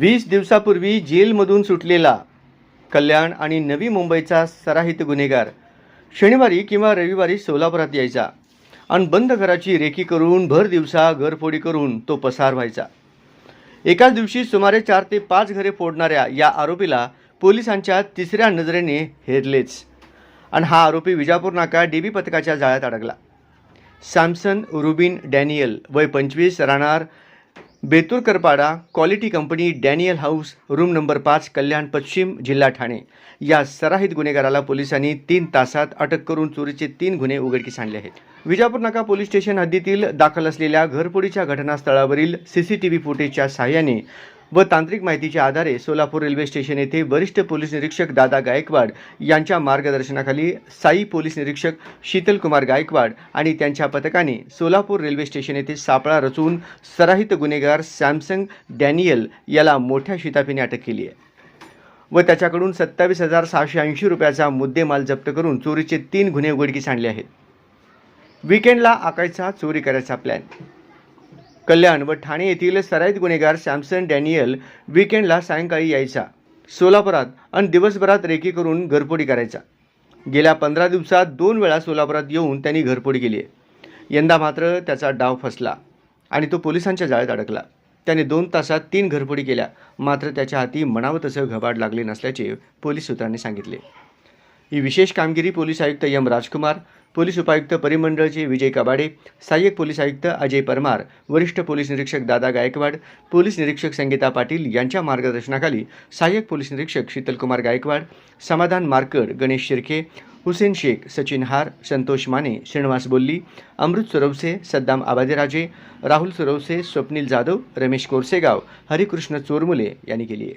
वीस दिवसापूर्वी जेलमधून सुटलेला कल्याण आणि नवी मुंबईचा सराहित गुन्हेगार. शनिवारी किंवा रविवारी सोलापुरात यायचा आणि बंद घराची रेकी करून भर दिवसा घरफोडी करून तो पसार व्हायचा. एकाच दिवशी सुमारे चार ते पाच घरे फोडणाऱ्या या आरोपीला पोलिसांच्या तिसऱ्या नजरेने हेरलेच आणि हा आरोपी विजापूर नाका डीबी पथकाच्या जाळ्यात अडकला. सॅमसन रुबिन डॅनियल वय पंचवीस राहणार Beturkarpada quality company Daniel house room number पाच कल्याण पश्चिम जिल्हा ठाणे. या सराहित गुन्हेगाराला पोलिसांनी तीन तासात अटक करून चोरीचे तीन गुन्हे उघडकीस आणले आहेत. विजापूर नाका पोलीस स्टेशन हद्दीतील दाखल असलेल्या घरपोडीच्या घटनास्थळावरील सीसीटीव्ही फुटेजच्या सहाय्याने व तांत्रिक माहितीच्या आधारे सोलापूर रेल्वे स्टेशन येथे वरिष्ठ पोलीस निरीक्षक दादा गायकवाड यांच्या मार्गदर्शनाखाली साई पोलीस निरीक्षक शीतल कुमार गायकवाड आणि त्यांच्या पथकाने सोलापूर रेल्वे स्टेशन येथे सापळा रचून सराहित गुन्हेगार सॅमसंग डॅनियल याला मोठ्या शिताफीने अटक केली आहे. व त्याच्याकडून सत्तावीस हजार सहाशे ऐंशी रुपयाचा मुद्देमाल जप्त करून चोरीचे तीन गुन्हे उघडकीस आणले आहेत. विकेंडला आकायचा चोरी करायचा प्लॅन कल्याण व ठाणे येथील सराईत गुन्हेगार सॅमसन डॅनियल विकेंडला सायंकाळी यायचा. सोलापुरात आणि दिवसभरात रेकी करून घरफोडी करायचा. गेल्या पंधरा दिवसात दोन वेळा सोलापुरात येऊन त्यांनी घरफोडी केली आहे. यंदा मात्र त्याचा डाव फसला आणि तो पोलिसांच्या जाळ्यात अडकला. त्याने दोन तासात तीन घरफोडी केल्या. मात्र त्याच्या हाती म्हणावं तसं घबाड लागले नसल्याचे पोलीस सूत्रांनी सांगितले. ही विशेष कामगिरी पोलीस आयुक्त एम राजकुमार पोलीस उपायुक्त परिमंडळचे विजय कबाडे सहाय्यक पोलीस आयुक्त अजय परमार वरिष्ठ पोलीस निरीक्षक दादा गायकवाड पोलीस निरीक्षक संगीता पाटील यांच्या मार्गदर्शनाखाली सहाय्यक पोलीस निरीक्षक शीतलकुमार गायकवाड समाधान मार्कड गणेश शिर्के हुसेन शेख सचिन हार संतोष माने श्रीनिवास बोल्ली अमृत सुरवसे सद्दाम आबादेराजे राहुल सुरवसे स्वप्नील जाधव रमेश कोरसेगाव हरिकृष्ण चोरमुले यांनी केली आहे.